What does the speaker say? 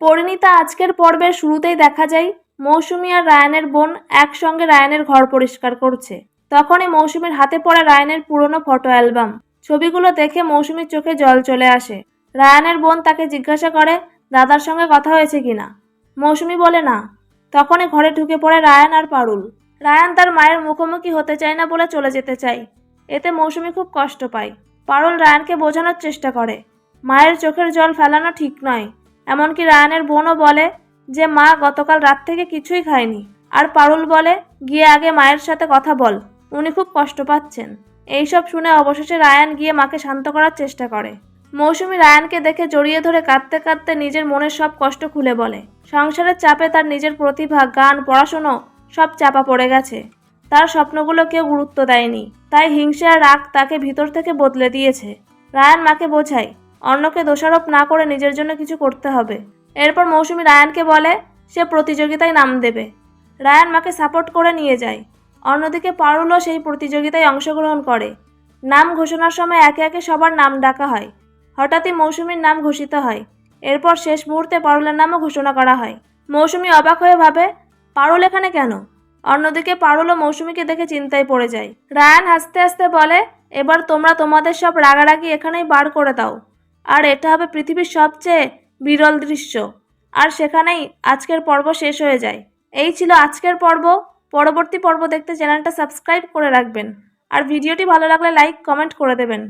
পরিণীতা আজকের পর্বের শুরুতেই দেখা যায়, মৌসুমি আর রায়ানের বোন একসঙ্গে রায়ানের ঘর পরিষ্কার করছে। তখনই মৌসুমীর হাতে পড়ে রায়ানের পুরনো ফটো অ্যালবাম। ছবিগুলো দেখে মৌসুমীর চোখে জল চলে আসে। রায়ানের বোন তাকে জিজ্ঞাসা করে, দাদার সঙ্গে কথা হয়েছে কিনা মৌসুমি বলে, না। তখনই ঘরে ঢুকে পড়ে রায়ান আর পারুল। রায়ান তার মায়ের মুখোমুখি হতে চায় না বলে চলে যেতে চায়। এতে মৌসুমি খুব কষ্ট পায়। পারুল রায়ানকে বোঝানোর চেষ্টা করে, মায়ের চোখের জল ফেলানো ঠিক নয়। এমনকি রায়ানের বোনও বলে যে মা গতকাল রাত থেকে কিছুই খায়নি। আর পারুল বলে, গিয়ে আগে মায়ের সাথে কথা বল। উনি খুব কষ্ট পাচ্ছেন। এইসব শুনে অবশেষে রায়ান গিয়ে মাকে শান্ত করার চেষ্টা করে। মৌসুমি রায়ানকে দেখে জড়িয়ে ধরে কাঁদতে কাঁদতে নিজের মনের সব কষ্ট খুলে বলে। সংসারের চাপে তার নিজের প্রতিভা, গান, পড়াশুনো সব চাপা পড়ে গেছে। তার স্বপ্নগুলো কেউ গুরুত্ব দেয়নি। তাই হিংসা রাগ তাকে ভিতর থেকে বদলে দিয়েছে। রায়ান মাকে বোঝায় অন্যকে দোষারোপ না করে নিজের জন্য কিছু করতে হবে। এরপর মৌসুমি রায়ানকে বলে, সে প্রতিযোগিতায় নাম দেবে। রায়ান মাকে সাপোর্ট করে নিয়ে যায়। অন্যদিকে পারুলও সেই প্রতিযোগিতায় অংশগ্রহণ করে। নাম ঘোষণার সময় একে একে সবার নাম ডাকা হয়। হঠাৎই মৌসুমীর নাম ঘোষিত হয়। এরপর শেষ মুহূর্তে পারুলের নামও ঘোষণা করা হয়। মৌসুমি অবাক হয়ে ভাবে, পারুল এখানে কেন? অন্যদিকে পারুল ও মৌসুমীকে দেখে চিন্তায় পড়ে যায়। রায়ান হাসতে হাসতে বলে, এবার তোমরা তোমাদের সব রাগারাগি এখানেই বার করে দাও। আর এটা হবে পৃথিবীর সবচেয়ে বিরল দৃশ্য। আর সেখানেই আজকের পর্ব শেষ হয়ে যায়। এই ছিল আজকের পর্ব। পরবর্তী পর্ব দেখতে চ্যানেলটা সাবস্ক্রাইব করে রাখবেন। আর ভিডিওটি ভালো লাগলে লাইক, কমেন্ট করে দেবেন।